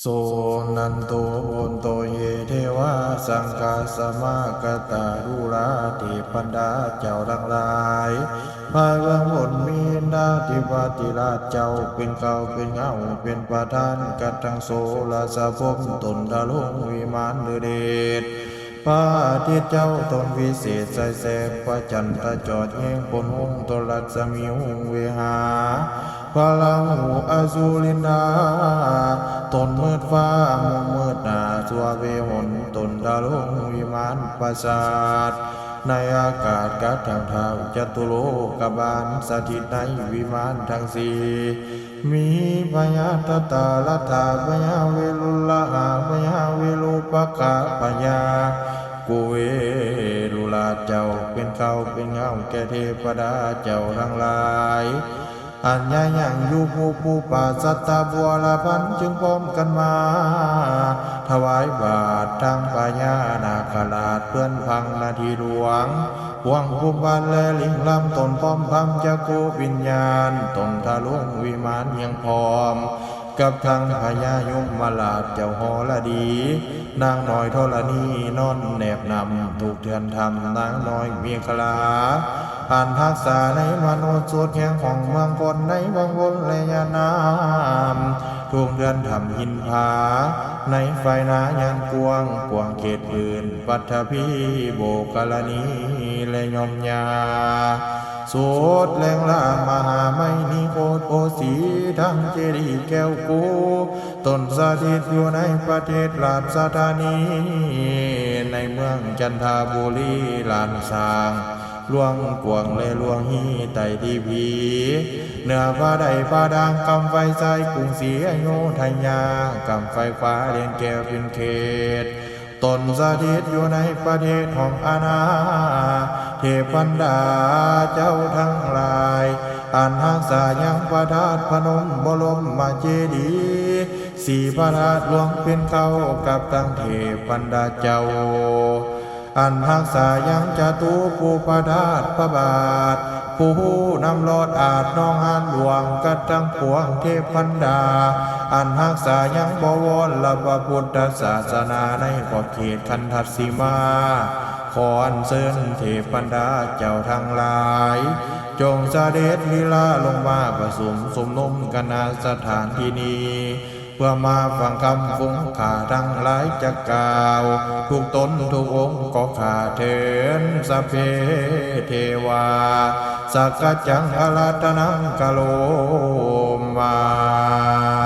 โสนันโตโอนโตเยเทวาสังกาสมากตารุราติปันดาเจ้าทั้งหลายพายเวงบนมีนาติวาติราชเจ้าเป็นเก่าเป็นเงาเป็นประธานกัดทั้งโสลาสะพมตนดาลงวิมานฤเดชพระอาทิตย์เจ้าตนวิเศษใสแสงพระจันทร์จอดแยงปนหงตนรัศมีหงเวหา พระลาหูอสุรินาตนมืดฟ้ามุมมืดนาสัวเวหนตนดาลงวิมานปราสาทในอากาศกัดทางเท้าจตุโลกบาลสถิตในวิมานทั้งสี่มีพญาตตาลตาพญาเวลุลาพญาเวลุปกะพญากุเวลุลาเจ้าเป็นเขาเป็นเงาแก่เทพดาเจ้าทั้งหลาย อันยายังอยู่ผู้ผู้ป่าสัตตาบัวละพันจึงพร้อมกันมา ถวายบาททางปัญญานาคราชเพื่อนพังนาทีหลวงหวงภูมิบาลและลิงลำตนพร้อมพัมจะโกวิญญาณตนทะลุงวิมานยังพร้อม กับทางพญายมมาลาดเจ้าหอละดี นางน้อยทรณีนอนแนบนำถูกเทือนทำนางน้อยเมียคลาอ่านทักษาในมโนสุดแห่งของเมืองคนในวังวนและยานามถูกเดือนทำหินผา ในไฟนายันกวงกวางเขตอื่นปัทภีโบกลนีและยมยาโสดแรงล่ามหาไม่นิ ทั้งเจดีย์แก้วกูตนสาธิตอยู่ในประเทศราชธานี ในเมืองจันทบุรีลานสางหลวงกวงและหลวงฮีไตทีพีเหนือฟ้าใดฟ้าดังกำไฟใจกรุงศรีอยุธยากำไฟฟ้าเรียนแก้วเป็นเขตตนสถิตอยู่ในประเทศของอาณาเทพันดาเจ้าทั้งหลาย อันหักษายังประทาตพนมบรมมาเจดีสี่พระธาตุหลวงเป็นเขากับตั้งเทพันดาเจ้า อันหักษายังจตุปูปทาตพระบาท ผู้นำรอดอาจน้องหานหลวงกัดทั้งปวงเทพพันดา อันหักษายังบวรละบพุทธศาสนาในขอบเขตคันทัดสีมาขออันเชิญเทพบรรดาเจ้าทั้งหลาย จงเสด็จลีลาลงมาประสมสมนมกันณสถานที่นี้เพื่อมาฟังคำฟุ้งข่าทั้งหลายจะกล่าว ทุกตนทุกองค์ก็ขาเถินสเพเทวาสักจังอาราธนังกะโลมา